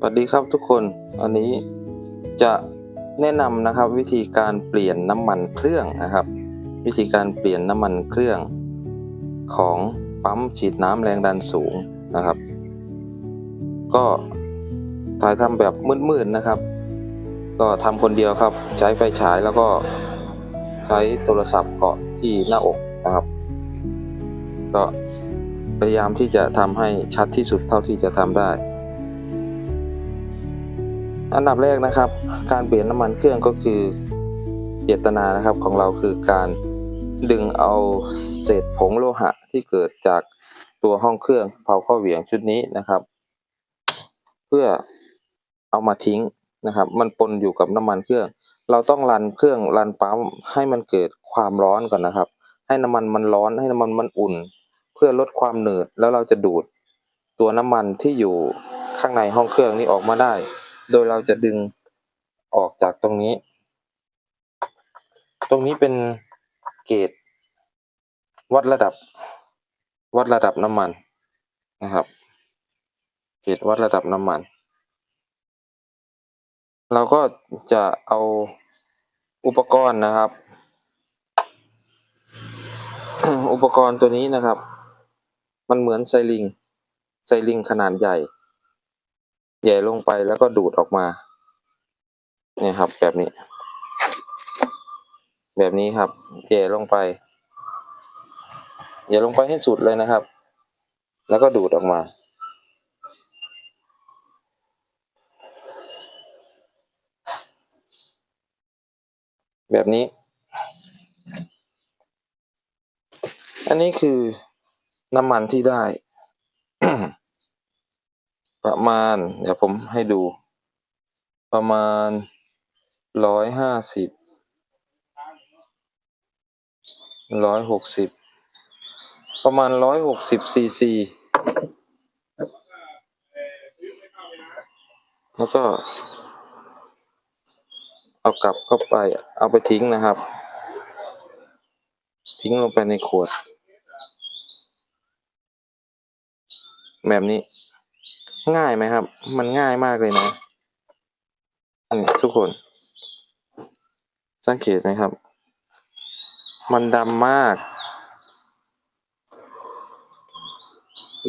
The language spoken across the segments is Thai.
สวัสดีครับทุกคนอันนี้จะแนะนำนะครับวิธีการเปลี่ยนน้ำมันเครื่องนะครับ วิธีการเปลี่ยนน้ำมันเครื่องของปั๊มฉีดน้ำแรงดันสูงนะครับ ก็ถ่ายทำแบบมืดๆนะครับ ก็ทำคนเดียวครับ ใช้ไฟฉายแล้วก็ใช้โทรศัพท์เกาะที่หน้าอกนะครับ ก็พยายามที่จะทำให้ชัดที่สุดเท่าที่จะทำได้ อันดับแรกนะครับ การเปลี่ยนน้ำมันเครื่องก็คือเจตนานะครับของเราคือการดึงเอาเศษผงโลหะที่เกิดจากตัวห้องเครื่องเผาข้อเหวี่ยงชุดนี้นะครับ เพื่อเอามาทิ้งนะครับ มันปนอยู่กับน้ำมันเครื่อง เราต้องรันเครื่องรันปั๊มให้มันเกิดความร้อนก่อนนะครับ ให้น้ำมันมันร้อนให้น้ำมันมันอุ่น เพื่อลดความหนืดแล้วเราจะดูดตัวน้ำมันที่อยู่ข้างในห้องเครื่องนี้ออกมาได้ โดยเราจะดึงออกจากตรงนี้ ตรงนี้เป็นเกจวัดระดับ วัดระดับน้ำมันนะครับ เกจวัดระดับน้ำมัน เราก็จะเอาอุปกรณ์นะครับ อุปกรณ์ตัวนี้นะครับ มันเหมือนไซลิงไซลิงขนาดใหญ่ ใหญ่ลงไปแล้วก็ดูดออกมา เนี่ยครับ แบบนี้ แบบนี้ครับแย่ลงไปแย่ลงไปให้สุดเลยนะครับ แล้วก็ดูดออกมา แบบนี้ อันนี้คือน้ำมันที่ได้ ประมาณ เดี๋ยวผมให้ดู ประมาณร้อยห้าสิบร้อยหกสิบประมาณร้อยหกสิบซีซีแล้วก็เอากลับเข้าไป เอาไปทิ้งนะครับ ทิ้งลงไปในขวด แบบนี้ ง่ายไหมครับ มันง่ายมากเลยนะอันี่ทุกคน สังเกตไหมครับ มันดำมาก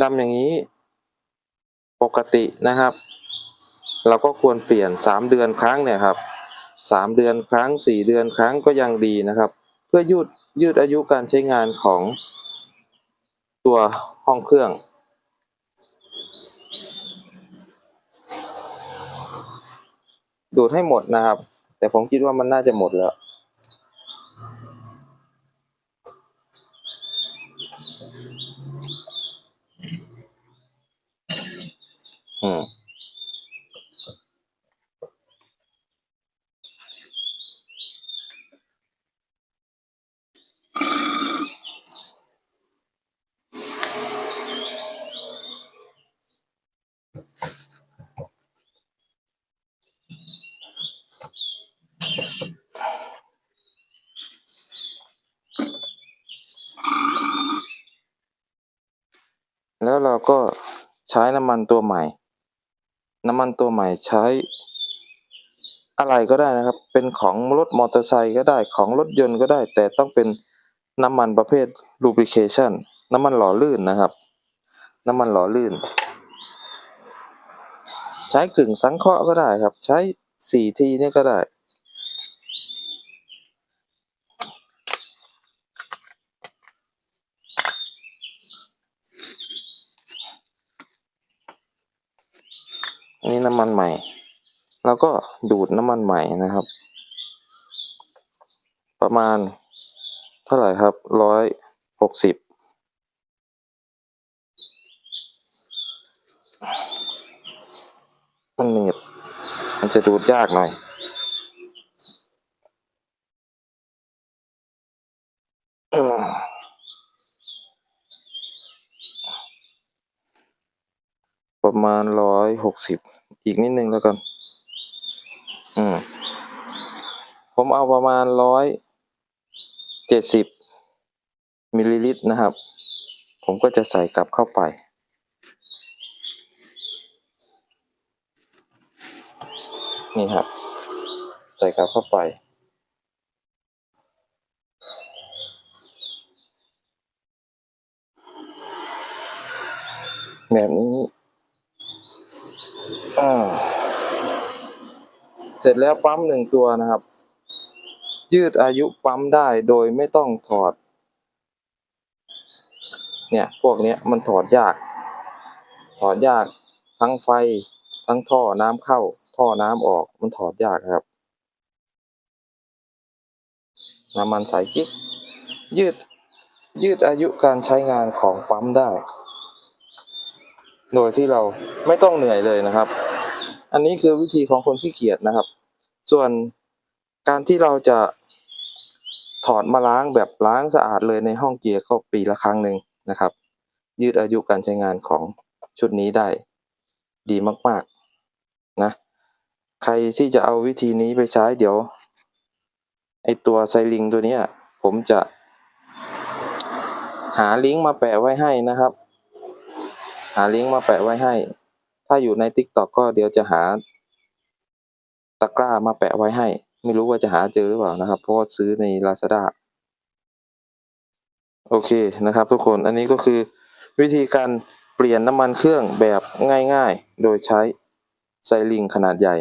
ดำอย่างนี้ ปกตินะครับ เราก็ควรเปลี่ยนสามเดือนครั้งเนี่ยครับสามเดือนครั้งสี่เดือนครั้งก็ยังดีนะครับ เพื่อยืดยืดอายุการใช้งานของตัวห้องเครื่อง ดูดให้หมดนะครับ แต่ผมคิดว่ามันน่าจะหมดแล้วอืม แล้วเราก็ใช้น้ำมันตัวใหม่ น้ำมันตัวใหม่ใช้ อะไรก็ได้นะครับ เป็นของรถมอเตอร์ไซค์ก็ได้ของรถยนต์ก็ได้ แต่ต้องเป็นน้ำมันประเภท lubrication น้ำมันหล่อลื่นนะครับ น้ำมันหล่อลื่น ใช้กึ่งสังเคราะห์ก็ได้ครับ ใช้สี่ทีนี่ก็ได้ นนี้น้ำมันใหม่ แล้วก็ดูดน้ำมันใหม่นะครับ ประมาณเท่าไหร่ครับร้อยหกสิบมันหนืดมันจะดูดยากหน่อยประมาณร้อยหกสิบ อีกนิดนึงแล้วกัน อืม ผมเอาประมาณร้อยเจ็ดสิบมิลลิลิตรนะครับ ผมก็จะใส่กลับเข้าไปนี่ครับ ใส่กลับเข้าไป แบบนี้ อ่า เสร็จแล้วปั๊มหนึ่งตัวนะครับ ยืดอายุปั๊มได้โดยไม่ต้องถอด เนี่ย พวกเนี้ยมันถอดยาก ถอดยาก ทั้งไฟ ทั้งท่อน้ำเข้า ท่อน้ำออก มันถอดยากครับ น้ำมันใสกิ๊กยืดยืดอายุการใช้งานของปั๊มได้ โดยที่เราไม่ต้องเหนื่อยเลยนะครับ อันนี้คือวิธีของคนขี้เกียจนะครับ ส่วนการที่เราจะถอดมาล้างแบบล้างสะอาดเลยในห้องเกียร์ก็ปีละครั้งหนึ่งนะครับ ยืดอายุการใช้งานของชุดนี้ได้ ดีมากๆนะใครที่จะเอาวิธีนี้ไปใช้เดี๋ยวไอตัวไซลิงตัวนี้ผมจะหาลิงก์มาแปะไว้ให้นะครับ หาลิงก์มาแปะไว้ให้ ถ้าอยู่ใน TikTok ก็เดี๋ยวจะหา ตะกร้ามาแปะไว้ให้ ไม่รู้ว่าจะหาเจอหรือเปล่านะครับ เพราะว่าซื้อใน Lazada โอเคนะครับ ทุกคนอันนี้ก็คือวิธีการเปลี่ยนน้ำมันเครื่องแบบง่ายๆ โดยใช้ไซลิงขนาดใหญ่